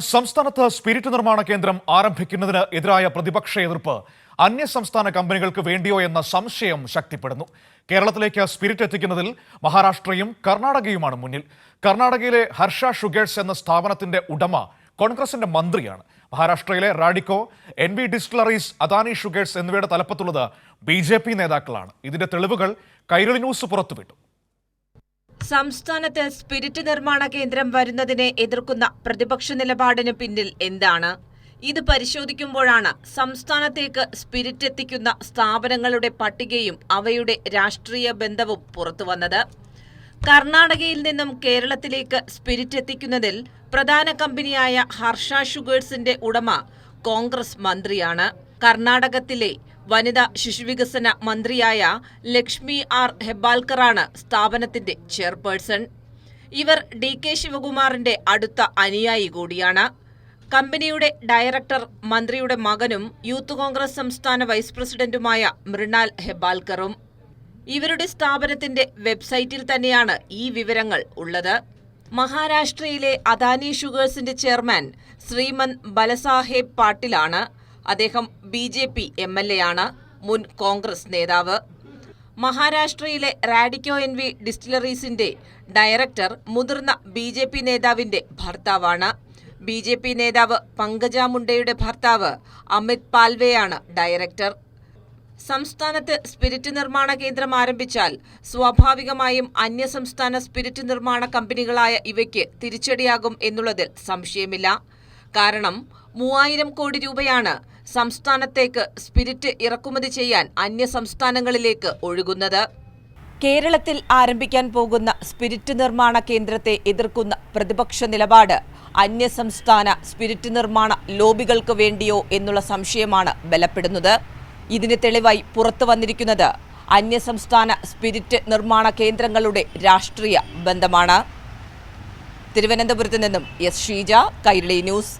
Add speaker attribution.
Speaker 1: സംസ്ഥാനത്ത് സ്പിരിറ്റ് നിർമ്മാണ കേന്ദ്രം ആരംഭിക്കുന്നതിന് എതിരായ പ്രതിപക്ഷ എതിർപ്പ് അന്യ സംസ്ഥാന കമ്പനികൾക്ക് വേണ്ടിയോ എന്ന സംശയം ശക്തിപ്പെടുന്നു. കേരളത്തിലേക്ക് സ്പിരിറ്റ് എത്തിക്കുന്നതിൽ മഹാരാഷ്ട്രയും കർണാടകയുമാണ് മുന്നിൽ. കർണാടകയിലെ ഹർഷ ഷുഗേഴ്സ് എന്ന സ്ഥാപനത്തിന്റെ ഉടമ കോൺഗ്രസിന്റെ മന്ത്രിയാണ്. മഹാരാഷ്ട്രയിലെ Radico N B distilleries Adani sugars എന്നിവയുടെ തലപ്പത്തുള്ളത് ബി നേതാക്കളാണ്. ഇതിന്റെ തെളിവുകൾ കൈരളി ന്യൂസ് പുറത്തുവിട്ടു.
Speaker 2: സംസ്ഥാനത്ത് സ്പിരിറ്റ് നിർമ്മാണ കേന്ദ്രം വരുന്നതിനെ എതിർക്കുന്ന പ്രതിപക്ഷ നിലപാടിന് പിന്നിൽ എന്താണ്? ഇത് പരിശോധിക്കുമ്പോഴാണ് സംസ്ഥാനത്തേക്ക് സ്പിരിറ്റ് എത്തിക്കുന്ന സ്ഥാപനങ്ങളുടെ പട്ടികയും അവയുടെ രാഷ്ട്രീയ ബന്ധവും പുറത്തുവന്നത് കർണാടകയിൽ നിന്നും കേരളത്തിലേക്ക് സ്പിരിറ്റ് എത്തിക്കുന്നതിൽ പ്രധാന കമ്പനിയായ ഹർഷ ഷുഗേഴ്സിന്റെ ഉടമ കോൺഗ്രസ് മന്ത്രിയാണ്. കർണാടകത്തിലെ വനിതാ ശിശുവികസന മന്ത്രിയായ ലക്ഷ്മി ആർ ഹെബാൽക്കറാണ് സ്ഥാപനത്തിന്റെ ചെയർപേഴ്സൺ. ഇവർ ഡി കെ ശിവകുമാറിന്റെ അടുത്ത അനുയായി കൂടിയാണ്. കമ്പനിയുടെ ഡയറക്ടർ മന്ത്രിയുടെ മകനും യൂത്ത് കോൺഗ്രസ് സംസ്ഥാന വൈസ് പ്രസിഡന്റുമായ മൃണാൽ ഹെബാൽക്കറും. ഇവരുടെ സ്ഥാപനത്തിന്റെ വെബ്സൈറ്റിൽ തന്നെയാണ് ഈ വിവരങ്ങൾ ഉള്ളത്. മഹാരാഷ്ട്രയിലെ അദാനി ഷുഗേഴ്സിന്റെ ചെയർമാൻ ശ്രീമൻ ബലസാഹേബ് പാട്ടിലാണ് അദ്ദേഹം B J P M L A ആണ് മുൻ കോൺഗ്രസ് നേതാവ്. മഹാരാഷ്ട്രയിലെ റാഡിക്കോ എൻ വി ഡിസ്റ്റിലറീസിന്റെ ഡയറക്ടർ മുതിർന്ന ബി ജെ പി നേതാവിന്റെ ഭർത്താവാണ്. ബി ജെ പി നേതാവ് പങ്കജ മുണ്ടയുടെ ഭർത്താവ് അമിത് പാൽവെയാണ് ഡയറക്ടർ. സംസ്ഥാനത്ത് സ്പിരിറ്റ് നിർമ്മാണ കേന്ദ്രം ആരംഭിച്ചാൽ സ്വാഭാവികമായും അന്യ സംസ്ഥാന സ്പിരിറ്റ് നിർമ്മാണ കമ്പനികളായ ഇവയ്ക്ക് തിരിച്ചടിയാകും എന്നുള്ളതിൽ സംശയമില്ല. കാരണം മൂവായിരം കോടി രൂപയാണ് സംസ്ഥാനത്തേക്ക് സ്പിരിറ്റ് ഇറക്കുമതി ചെയ്യാൻ അന്യ സംസ്ഥാനങ്ങളിലേക്ക് ഒഴുകുന്നത്. കേരളത്തിൽ ആരംഭിക്കാൻ പോകുന്ന സ്പിരിറ്റ് നിർമ്മാണ കേന്ദ്രത്തെ എതിർക്കുന്ന പ്രതിപക്ഷ നിലപാട് അന്യസംസ്ഥാന സ്പിരിറ്റ് നിർമ്മാണ ലോബികൾക്ക് വേണ്ടിയോ എന്നുള്ള സംശയമാണ് ബലപ്പെടുന്നത്. ഇതിന് തെളിവായി പുറത്തു വന്നിരിക്കുന്നത് അന്യസംസ്ഥാന സ്പിരിറ്റ് നിർമ്മാണ കേന്ദ്രങ്ങളുടെ രാഷ്ട്രീയ ബന്ധമാണ്. തിരുവനന്തപുരത്ത് നിന്നും എസ് ഷീജ കൈരളി ന്യൂസ്.